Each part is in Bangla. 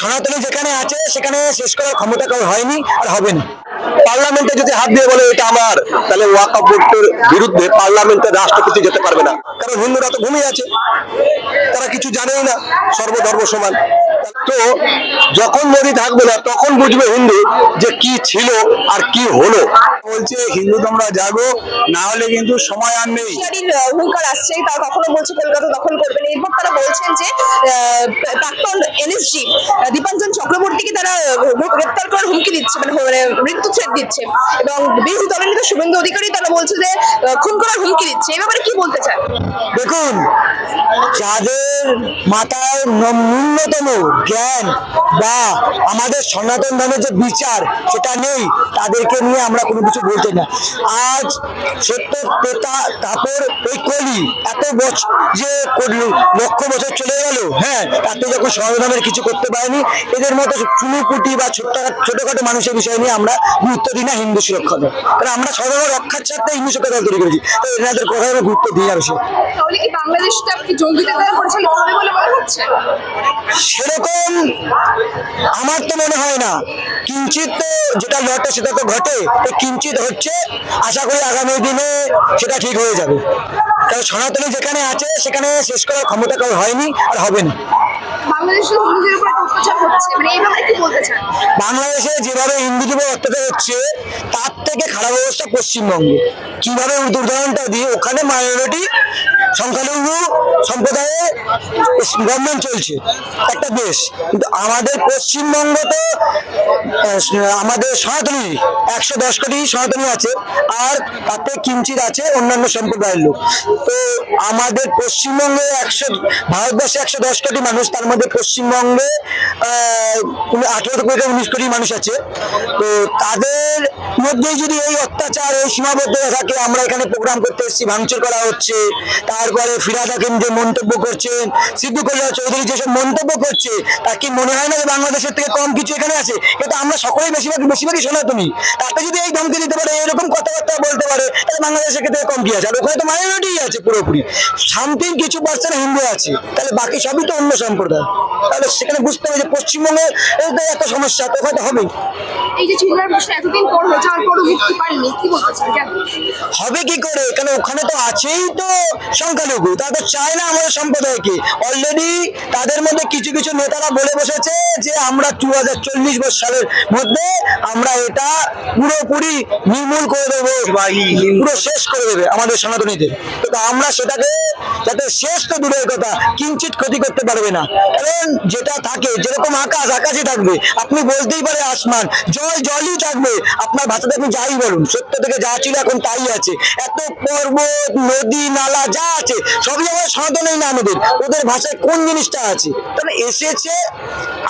সনাতনী যেখানে আছে, সেখানে শেষ করার ক্ষমতা কেউ হয়নি আর হবে না। পার্লামেন্টে যদি হাত দিয়ে বলে এটা আমার, তাহলে ওয়াকা বোর্ডের বিরুদ্ধে পার্লামেন্টে রাষ্ট্রপতি যেতে পারবে না। কারণ হিন্দুরা তো ভূমি আছে, তারা কিছু জানেই না, সর্বধর্ম সমান। তো যখন মোদি থাকবে না তখন বুঝবে হিন্দু যে কি ছিল আর কি হলো। বলছে হিন্দু তোমরা জাগো না হলে কিন্তু সময় আর নেই। হুঙ্কার আসছে তারা কখনো বলছে কলকাতা দখল করবেন এরপর তারা বলছেন যে প্রাক্তন এনএসজি দীপাঞ্জন চক্রবর্তীকে তারা গ্রেপ্তার করার হুমকি দিচ্ছে মানে মানে মৃত্যু থ্রেট দিচ্ছে। এবং বিরোধী দলের নেতা শুভেন্দু অধিকারী তারা বলছে যে খুন করার হুমকি দিচ্ছে। এই ব্যাপারে কি বলতে চান? দেখুন যাদের মাথায় ন- ন্যূনতম জ্ঞান বা আমাদের সনাতন ধর্মের যে বিচার সেটা নেই তাদেরকে নিয়ে আমরা কোনো কিছু বলতে না। আজ সত্য পেতা তারপর ওই কলি এত বছর যে করল, লক্ষ বছর চলে গেল হ্যাঁ তাতে যখন সনাতনের কিছু করতে পারেনি এদের মতো চুনুকুটি বা ছোট্ট ছোটখাটো মানুষের বিষয় নিয়ে আমরা গুরুত্ব দিই না হিন্দু সুরক্ষা দল কারণ আমরা সর্বদা রক্ষার স্বার্থে হিন্দু সুরক্ষা দল তৈরি করেছি তো এনাদের কথায় আমরা গুরুত্ব দিই আর বেশি সেরকম আমার তো মনে হয় না। কিঞ্চিত তো যেটা ঘটে সেটা তো ঘটে এই কিঞ্চিত হচ্ছে আশা করি আগামী দিনে সেটা ঠিক হয়ে যাবে। কারণ সনাতনী যেখানে আছে সেখানে শেষ করার ক্ষমতা কারও হয়নি আর হবে না। মানে বাংলাদেশে যেভাবে হিন্দুদের উপর অত্যাচার হচ্ছে তার থেকে খারাপ অবস্থা পশ্চিমবঙ্গে। কীভাবে উদাহরণটা দিয়ে ওখানে মাইনরিটি সংখ্যালঘু সম্প্রদায়ে গভর্নমেন্ট চলছে, একটা দেশ। কিন্তু আমাদের পশ্চিমবঙ্গ তো আমাদের সনাতনী, একশো দশ কোটি সনাতনী আছে, আর তাতে কিঞ্চিত আছে অন্যান্য সম্প্রদায়ের লোক। তো আমাদের পশ্চিমবঙ্গে একশো, ভারতবর্ষে একশো দশ কোটি মানুষ, তার মধ্যে পশ্চিমবঙ্গে আঠেরো কোটি উনিশ কোটি মানুষ আছে। তো তাদের মধ্যেই যদি এই অত্যাচার, এই সীমাবদ্ধতা থাকে, আমরা এখানে প্রোগ্রাম করতে এসেছি, ভাঙচুর করা হচ্ছে তারপরে ফিরাদ হাকিম যে মন্তব্য করছেন সিদ্দিকুল্লাহ চৌধুরী যেসব মন্তব্য করছে তার কি মনে হয় না যে বাংলাদেশের থেকে কম কিছু এখানে আছে? কিন্তু আমরা সকলেই বেশিরভাগ বেশিরভাগই শোনা তুমি। তাতে যদি এই ধমকি দিতে পারে বাংলাদেশের থেকে কম কি আছে? আর ওখানে তো মাইনরিটি আছে পুরোপুরি। সামথিং কিছু পার্সেন্ট হিন্দু আছে। তাহলে বাকি সবই তো অন্য সম্প্রদায়। তাহলে সেখানে বুঝতে হবে যে পশ্চিমবঙ্গে এত সমস্যা তো ওখানে হবেই। এই যে চিন্তার প্রশ্ন এতদিন পর যাওয়ার পরও মুক্তি পাননি কি বলতে চান? হবে কি করে? কারণ ওখানে তো আছেই তো সংখ্যালঘু। তারা তো চায় না আমাদের সম্প্রদায়কে। অলরেডি তাদের মধ্যে কিছু কিছু নেতারা বলে বসেছে যে আমরা দু হাজার চল্লিশ সালের মধ্যে আমরা এটা পুরোপুরি নির্মূল করে দেবো। পুরো শেষ করে দেবে আমাদের সনাতনীদের। তো আমরা সেটাকে যাতে শেষ তো দূরের কথা কিঞ্চিত ক্ষতি করতে পারবে না। কারণ যেটা থাকে, যেরকম আকাশ আকাশে থাকবে। আপনি বলতেই পারে আসমান, জল, জলই থাকবে। আপনার ভাষাতে আপনি যাই বলুন, সত্য থেকে যা ছিল এখন তাই আছে। এত পর্বত, নদী, নালা যা আছে, সবই আমার সনাতনেই না আমাদের। ওদের ভাষায় কোন জিনিসটা আছে? তাহলে এসেছে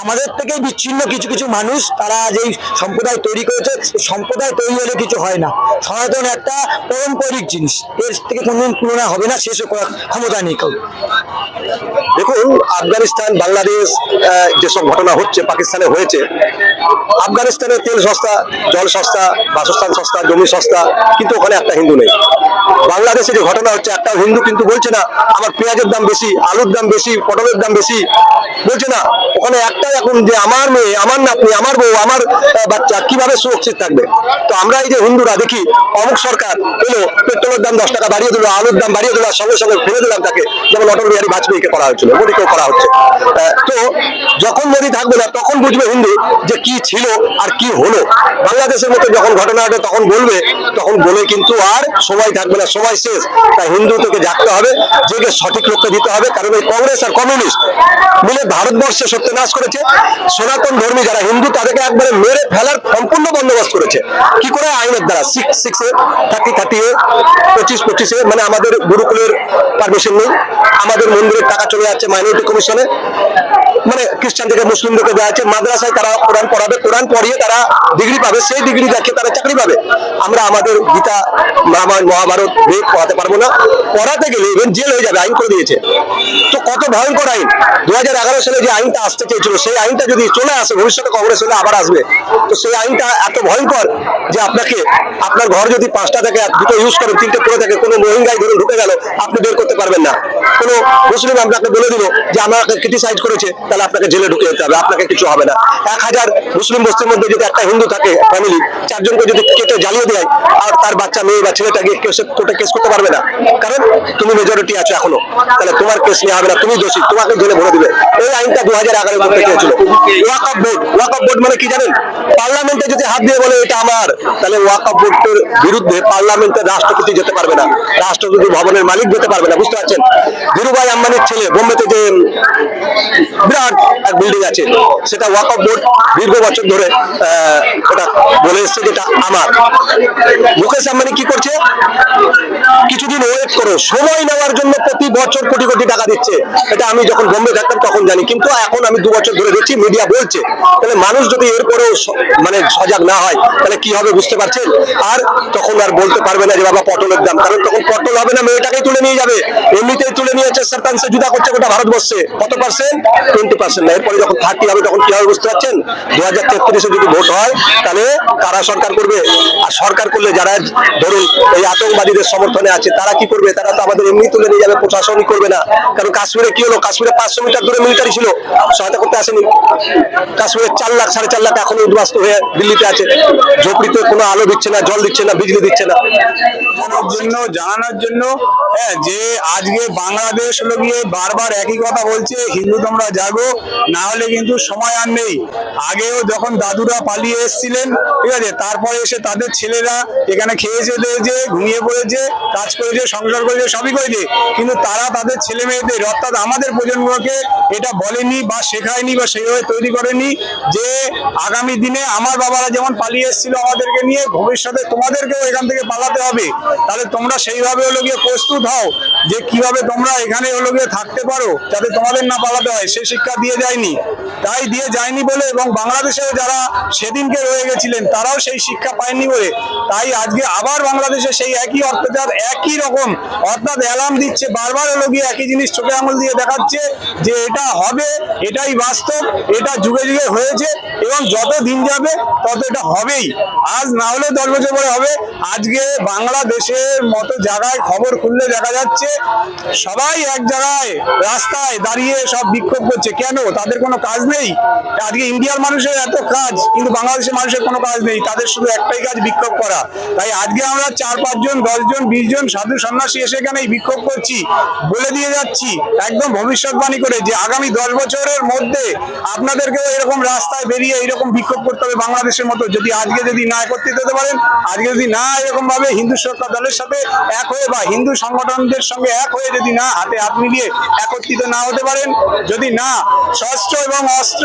আমাদের থেকে বিচ্ছিন্ন কিছু কিছু মানুষ, তারা যেই সম্প্রদায় তৈরি করেছে সম্প্রদায় তৈরি হলে কিছু হয় না। সনাতন একটা পারম্পরিক জিনিস। এর থেকে কোনদিন তুলনা হবে না শেষ করার ক্ষমতা নেই কাউ দেখুন, আফগানিস্তান, বাংলাদেশ যেসব ঘটনা হচ্ছে, পাকিস্তানে হয়েছে আফগানিস্তানে তেল সস্তা, জল সস্তা, বাসস্থান সস্তা, জমি সস্তা, কিন্তু ওখানে একটা হিন্দু নেই। বাংলাদেশে যে ঘটনা হচ্ছে একটা হিন্দু কিন্তু বলছে না, আমার পেঁয়াজের দাম বেশি, আলুর দাম বেশি, পটলের দাম বেশি, বলছে না, ওখানে একটাই এখন যে আমার মেয়ে, আমার নাতনি, আমার বউ, আমার বাচ্চা কীভাবে সুরক্ষিত থাকবে? তো আমরা এই যে হিন্দুরা দেখি, অমুক সরকার এলো, পেট্রোলের দাম দশ টাকা বাড়িয়ে দিল, আলুর দাম বাড়িয়ে দিল সঙ্গে সঙ্গে ফেলে দিলাম তাকে। যেমন অটল বিহারী বাজপেয়ীকে করা হয়েছিল, মোদীকেও করা হচ্ছে। তো যখন মোদী থাকবে না, তখন বুঝবে হিন্দু যে কি ছিল আর কি হলো। বাংলাদেশের মতো যখন ঘটনা হবে তখন বলবে, তখন বলে কিন্তু আর সময় থাকবে না, সময় শেষ। তাই হিন্দু থেকে জাগতে হবে, জেগে সঠিক রক্ষা দিতে হবে, কারণ এই কংগ্রেস আর কমিউনিস্ট মিলে ভারতবর্ষে সত্যনাশ করেছে। সনাতন ধর্মী যারা হিন্দু, তাদেরকে একবারে মেরে ফেলার সম্পূর্ণ বন্দোবস্ত করেছে। কি করে? আইনের দ্বারা। সিক্স সিক্সে থার্টি থার্টি এ, পঁচিশ, পঁচিশে মানে আমাদের গুরুকুলের পারমিশন নেই। আমাদের মন্দিরের টাকা চলে যাচ্ছে মাইনরিটি কমিশনে মানে খ্রিস্টান থেকে মুসলিমদেরকে দেওয়া আছে মাদ্রাসায় তারা কোরআন পড়াবে। কোরআন পড়িয়ে তারা ডিগ্রি পাবে। সেই ডিগ্রি দেখে তারা চাকরি পাবে। আমরা আমাদের গীতা, রামায়ণ, মহাভারত বেদ পড়াতে পারব না। পড়াতে গেলে ইভেন জেল হয়ে যাবে। আইন করে দিয়েছে। তো কত ভয়ঙ্কর আইন। দু হাজার এগারো সালে যে আইনটা আসতে চেয়েছিল সেই আইনটা যদি চলে আসে, ভবিষ্যতে কংগ্রেস হলে আবার আসবে। তো সেই আইনটা এত ভয়ঙ্কর যে আপনাকে, আপনার ঘর যদি পাঁচটা থেকে দুটো ইউজ করেন, তিনটে করে থাকে, কোনো রোহিঙ্গাই ধরুন ঢুকে গেল, আপনি বের করতে পারবেন না। কোনো মুসলিম আপনাকে বলে দিল যে আমাকে ক্রিটিসাইজ করেছে, তাহলে আপনাকে জেলে ঢুকে যেতে হবে, আপনাকে কিছু হবে না। এক হাজার মুসলিম বস্তির মধ্যে যদি একটা হিন্দু থাকে ফ্যামিলি চারজনকে যদি কেটে জ্বালিয়ে দেয়, আর তার বাচ্চা, মেয়ে বা ছেলেটা গিয়ে কেস কোর্টে কেস করতে পারবে না। কারণ তুমি মেজরিটি আছো এখনও, তাহলে তোমার কেস নিয়ে হবে না, তুমি দোষী, তোমাকে জেলে ভরে দিবে। এই আইনটা দু হাজার এগারো হয়েছিল। বোর্ড ওয়াকআপ বোর্ড মানে কি জানেন? পার্লামেন্টে যদি হাত দিয়ে বলে এটা আমার তাহলে বোর্ডের বিরুদ্ধে রাষ্ট্রপতি যেতে পারবে না। রাষ্ট্রপতি ভবনের মালিক যেতে পারবে না বুঝতে পারছেন? ধীরুভাই আম্বানির ছেলে বোম্বেতে যে বিরাট এক বিল্ডিং আছে সেটা ওয়াকআপ বোর্ড দীর্ঘ বছর ধরে ওটা বলে এসছে যেটা আমার। মুকেশ আম্বানি কি করছে? কিছুদিন ওয়েট করো সময় নেওয়ার জন্য প্রতি বছর কোটি কোটি টাকা দিচ্ছে। এটা আমি যখন বোম্বে থাকতাম তখন জানি কিন্তু এখন আমি দু বছর ধরে দেখছি মিডিয়া বলছে। তাহলে মানুষ যদি এরপরেও মানে সজাগ না হয়, তাহলে কি হবে বুঝতে পারছেন? আর তখন আর বলতে পারবে না যে বাবা পটলের দাম, কারণ তখন পটল হবে না, মেয়েটাকেই তুলে নিয়ে যাবে। এমনিতেই তুলে নিয়ে যাচ্ছে শতাংশে জুদা করছে গোটা ভারতবর্ষে। কত পার্সেন্ট টোয়েন্টি পার্সেন্ট না। এরপরে যখন থার্টি হবে, তখন কি হবে বুঝতে পারছেন? দু হাজার তেত্রিশে যদি ভোট হয়, তাহলে কারা সরকার করবে। আর সরকার করলে যারা, ধরুন, এই আতঙ্কবাদীদের সমর্থনে আছে, তারা কি করবে? তারা তো আমাদের এমনি তুলে নিয়ে যাবে, প্রশাসনই করবে না। কারণ কাশ্মীরে কি হলো? কাশ্মীরে পাঁচশো মিটার দূরে মিলিটারি ছিল। সহায়তা করতে আসেনি। কাশ্মীরে চার লাখ, সাড়ে চার লাখ এখনও উদ্বাস্ত হয়ে দিল্লিতে আছে। ঝোপড়িতে কোনো আলো দিচ্ছে না, জল দিচ্ছে না, বিজলি দিচ্ছে না। জন্য, জানানোর জন্য হ্যাঁ যে আজকে বাংলাদেশ হলো গিয়ে বারবার একই কথা বলছে, হিন্দু তোমরা জাগো, না হলে কিন্তু সময় আর নেই। আগেও যখন দাদুরা পালিয়ে এসেছিলেন, ঠিক আছে, তারপরে এসে তাদের ছেলেরা এখানে খেয়েছে, দিয়েছে, ঘুমিয়ে পড়েছে, কাজ করেছে, সংসার করেছে, সবই করেছে। কিন্তু তারা তাদের ছেলে মেয়েদের অর্থাৎ আমাদের প্রজন্মকে এটা বলেনি বা শেখায়নি বা সেইভাবে তৈরি করেনি যে আগামী দিনে আমার বাবারা যেমন পালিয়ে এসেছিল আমাদেরকে নিয়ে, ভবিষ্যতে তোমাদেরকেও এখান থেকে পালাতে হবে। তাহলে তোমরা সেইভাবে হলো গিয়ে প্রস্তুত হও যে কীভাবে তোমরা এখানে হলো গিয়ে থাকতে পারো, যাতে তোমাদের না পালাতে হয়। সে শিক্ষা দিয়ে যায়নি। তাই দিয়ে যায়নি বলে এবং বাংলাদেশেও যারা সেদিনকে রয়ে গেছিলেন, তারাও সেই শিক্ষা পায়নি বলে। তাই আজকে আবার বাংলাদেশে সেই একই অত্যাচার, একই রকম অর্থাৎ অ্যালার্ম দিচ্ছে, বারবার হলো গিয়ে একই জিনিস চোখে আঙুল দিয়ে দেখাচ্ছে যে এটা হবে, এটাই বাস্তব। এটা যুগে যুগে হয়েছে এবং যত দিন যাবে তত এটা হবেই। আজ না হলে দশ বছর পরে হবে। আজকে বাংলাদেশের মতো জায়গায় খবর খুললে দেখা যাচ্ছে সবাই এক জায়গায় রাস্তায় দাঁড়িয়ে সব বিক্ষোভ করছে। কেন? তাদের কোনো কাজ নেই। আজকে ইন্ডিয়ার মানুষের এত কাজ, কিন্তু বাংলাদেশের মানুষের কোনো কাজ নেই। তাদের শুধু একটাই কাজ, বিক্ষোভ করা। তাই আজকে আমরা চার পাঁচজন দশজন বিশ জন সাধু সন্ন্যাসী এসে এখানে বিক্ষোভ করছি। বলে দিয়ে যাচ্ছি, একদম ভবিষ্যৎবাণী করে যে আগামী দশ বছরের মধ্যে আপনাদেরকেও এরকম রাস্তায় বেরিয়ে এরকম বিক্ষোভ করতে হবে বাংলাদেশের মতো। যদি আজকে যদি না একত্রিত হতে পারেন, আজকে যদি না এরকম ভাবে হিন্দু সুরক্ষা দলের সাথে এক হয়ে বা হিন্দু সংগঠনদের সঙ্গে এক হয়ে যদি না হাতে হাত মিলিয়ে একত্রিত না হতে পারেন, যদি না শস্ত্র এবং অস্ত্র,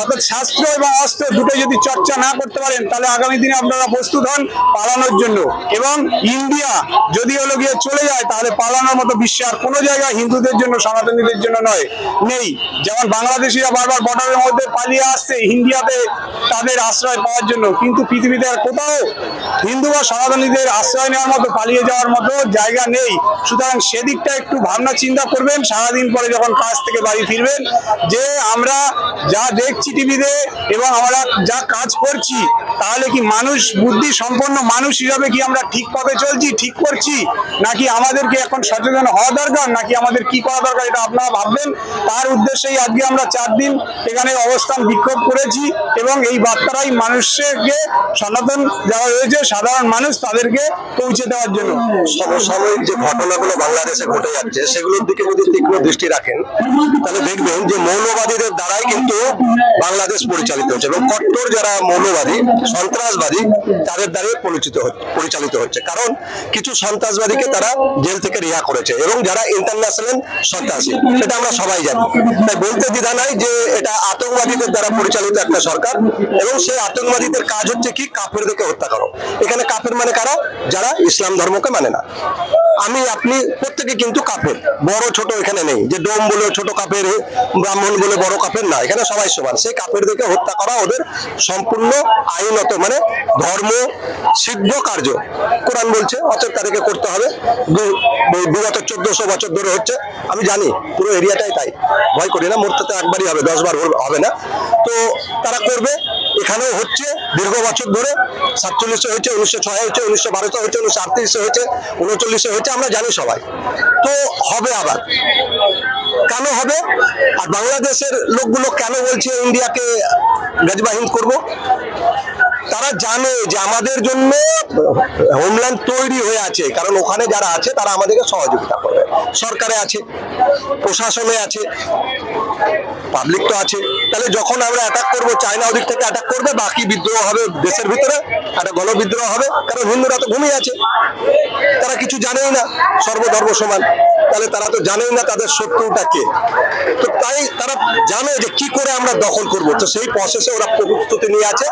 অর্থাৎ শাস্ত্র এবং অস্ত্র দুটো যদি চর্চা না করতে পারেন, তাহলে আগামী দিনে আপনারা প্রস্তুত হন পালানোর জন্য। এবং ইন্ডিয়া যদি হলো গিয়ে চলে যায়, তাহলে পালানোর মতো বিশ্বে আর কোনো জায়গায় হিন্দুদের জন্য, সনাতনীদের জন্য নয়, নেই। যেমন বাংলাদেশিরা বারবার বর্ডারের মধ্যে পালিয়ে আসছে, ইন্ডিয়াতে তাদের আশ্রয় পাওয়ার জন্য। কিন্তু পৃথিবীতে আর কোথাও হিন্দু বা সনাতনীদের আশ্রয় নেওয়ার মতো, পালিয়ে যাওয়ার মতো জায়গা নেই। সুতরাং সেদিকটা একটু ভাবনা চিন্তা করবেন। সারাদিন পরে যখন কাজ থেকে বাড়ি ফিরবেন, যে আমরা যা দেখছি টিভিতে এবং আমরা যা কাজ করছি, তাহলে কি মানুষ বুদ্ধি সম্পন্ন মানুষ হিসাবে কি আমরা ঠিক পথে চলছি, ঠিক করছি? নাকি আমাদেরকে এখন সচেতন হওয়া দরকার? নাকি আমাদের কি করা দরকার? এটা আপনারা ভাববেন। তার উদ্দেশ্যেই আজকে আমরা চার দিন এখানে অবস্থান বিক্ষোভ করেছি এবং এই বার্তাটাই মানুষকে সনাতন যারা রয়েছে, সাধারণ মানুষ তাদেরকে পৌঁছে দেওয়ার জন্য। সমসাময়িক যে ঘটনাগুলো বাংলাদেশে ঘটে যাচ্ছে, সেগুলোর দিকে যদি তীক্ষ্ণ দৃষ্টি রাখেন, তাহলে দেখবেন যে মৌলবাদীদের দ্বারাই কিন্তু বাংলাদেশ পরিচালিত হচ্ছে এবং কট্টর যারা মৌলবাদী, সন্ত্রাসবাদী, তাদের দ্বারাই পরিচিত পরিচালিত হচ্ছে। কারণ কিছু সন্ত্রাসবাদীকে তারা জেল থেকে রিহা করেছে এবং যারা ইন্টারন্যাশনাল সন্ত্রাসী, সেটা আমরা সবাই জানি। তাই বলতে দ্বিধা নাই যে এটা আতঙ্কবাদীদের দ্বারা পরিচালিত একটা সরকার এবং সেই আতঙ্কবাদীদের কাজ হচ্ছে কি? কাপের কাফেরদেরকে হত্যা করো। এখানে কাপের মানে কারা? যারা ইসলাম ধর্মকে মানে না। আমি, আপনি প্রত্যেকে কিন্তু কাপের বড়, ছোট এখানে নেই। যে ডোম বলে ছোট কাপের ব্রাহ্মণ বলে বড় কাপের না। এখানে সবাই সমান। সেই কাফেরদেরকে হত্যা করা ওদের সম্পূর্ণ আইনত মানে ধর্ম, সিদ্ধ কার্য। কোরআন বলছে, অতএব তাদেরকে করতে হবে। বিগত চোদ্দশো বছর ধরে হচ্ছে। আমি জানি, পুরো এরিয়াটাই তাই। ভয় করি না, মরতে তো একবারই হবে দশ বার হবে না। তো তারা করবে। এখানেও হচ্ছে, দীর্ঘ বছর ধরে সাতচল্লিশে হয়েছে, উনিশশো ছয় হয়েছে, উনিশশো বারোতে হয়েছে, উনিশশো আটত্রিশে হয়েছে, উনচল্লিশে হয়েছে, আমরা জানি সবাই। তো হবে আবার। কেন হবে? আর বাংলাদেশের লোকগুলো কেন বলছে, ইন্ডিয়াকে গাজবাহিন করব? তারা জানে যে আমাদের জন্য হোমল্যান্ড তৈরি হয়ে আছে। কারণ ওখানে যারা আছে, তারা আমাদেরকে সহযোগিতা করবে। সরকারে আছে, প্রশাসনে আছে পাবলিক তো আছে। তাহলে যখন আমরা অ্যাটাক করব চায়না ওদিক থেকে অ্যাটাক করবে, বাকি বিদ্রোহ হবে দেশের ভিতরে, একটা গণবিদ্রোহ হবে, কারণ হিন্দুরা তো ঘুমিয়ে আছে। তারা কিছু জানেই না, সর্বধর্ম সমান। তাহলে তারা তো জানেই না তাদের শত্রুটা কে। তো তাই তারা জানে যে কি করে আমরা দখল করব। তো সেই প্রসেসে ওরা প্রস্তুতি নিয়ে আছে।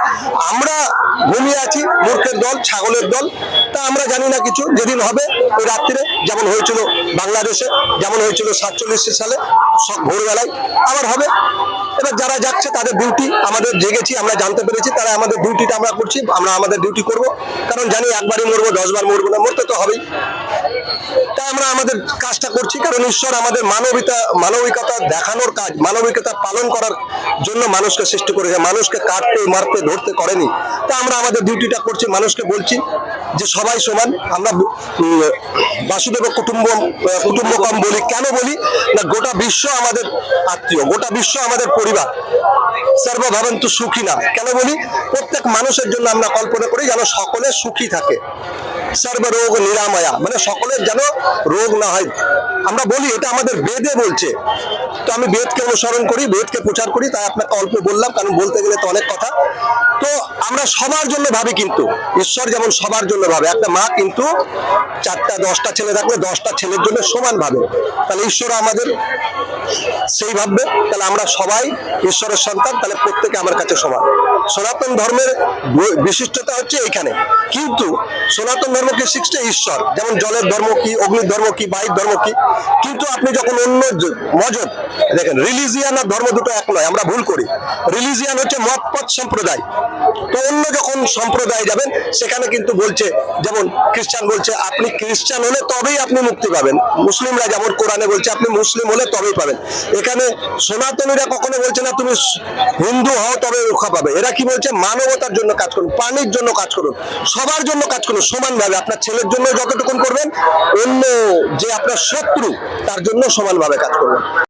আমরা ঘুমিয়ে আছি, মূর্খের দল, ছাগলের দল। তা আমরা জানি না কিছু। যেদিন হবে, ওই রাত্রিরে যেমন হয়েছিল বাংলাদেশে, যেমন হয়েছিল সাতচল্লিশ সালে, সব ভোরবেলায়, আবার হবে। এবার যারা যাচ্ছে, তাদের ডিউটি আমাদের জেগেছি, আমরা জানতে পেরেছি, তারা আমাদের ডিউটিটা আমরা করছি, আমরা আমাদের ডিউটি করব। কারণ জানি একবারই মরবো, দশবার মরবো না, মরতে তো হবেই। তাই আমরা আমাদের কাজটা করছি, কারণ ঈশ্বর আমাদের মানবিকতা মানবিকতা দেখানোর কাজ, মানবিকতা পালন করার জন্য মানুষকে সৃষ্টি করেছে, মানুষকে কাটতে, মারতে, ধরতে করেনি। তা আমরা আমাদের ডিউটিটা করছি, মানুষকে বলছি যে সবাই সমান, আমরা বাসুদেব কুটুম্ব কুটুম্বকম বলি, কেন বলি? না, গোটা বিশ্ব আমাদের আত্মীয়, গোটা বিশ্ব আমাদের পরিবার। সর্বভাবন্তু সুখী না। কেন বলি? প্রত্যেক মানুষের জন্য আমরা কল্পনা করি যেন সকলে সুখী থাকে। সর্বরোগ নিরাময়া মানে সকলের যেন রোগ না হয়। আমরা বলি, এটা আমাদের বেদে বলছে। তো আমি বেদকে অনুসরণ করি, বেদকে প্রচার করি, তাই আপনাকে অল্প বললাম, কারণ বলতে গেলে তো অনেক কথা। তো আমরা সবার জন্য ভাবি কিন্তু, ঈশ্বর যেমন সবার জন্য ভাবে, একটা মা কিন্তু চারটা, দশটা ছেলে থাকলে দশটা ছেলের জন্য সমান ভাবে। তাহলে ঈশ্বর আমাদের সেই ভাববে, তাহলে আমরা সবাই ঈশ্বরের সন্তান, তাহলে প্রত্যেকে আমার কাছে সমান। সনাতন ধর্মের বিশিষ্টতা হচ্ছে এইখানে কিন্তু সনাতন ধর্মকে শিখছে? ঈশ্বর। যেমন জলের ধর্ম কি, অগ্নির ধর্ম কি, বায়ুর ধর্ম কি? কিন্তু আপনি যখন অন্য মজদ, দেখেন, রিলিজিয়ান আর ধর্ম দুটো এক নয়, আমরা ভুল করি। রিলিজিয়ান হচ্ছে মত সম্প্রদায়। তো অন্য যখন সম্প্রদায় যাবেন, সেখানে কিন্তু বলছে, যেমন খ্রিস্টান বলছে, আপনি খ্রিস্টান হলে তবেই আপনি মুক্তি পাবেন। মুসলিমরা যেমন কোরআনে বলছে, আপনি মুসলিম হলে তবেই পাবেন। এখানে সনাতনীরা কখনো বলছে না, তুমি হিন্দু হও, তবে রক্ষা পাবে। এরা কি বলছে? মানবতার জন্য কাজ করুন, প্রাণীর জন্য কাজ করুন, সবার জন্য কাজ করুন, সমানভাবে আপনার ছেলের জন্য যতটুকুন করবেন, অন্য যে আপনার শত্রু, তার জন্য সমানভাবে কাজ করবেন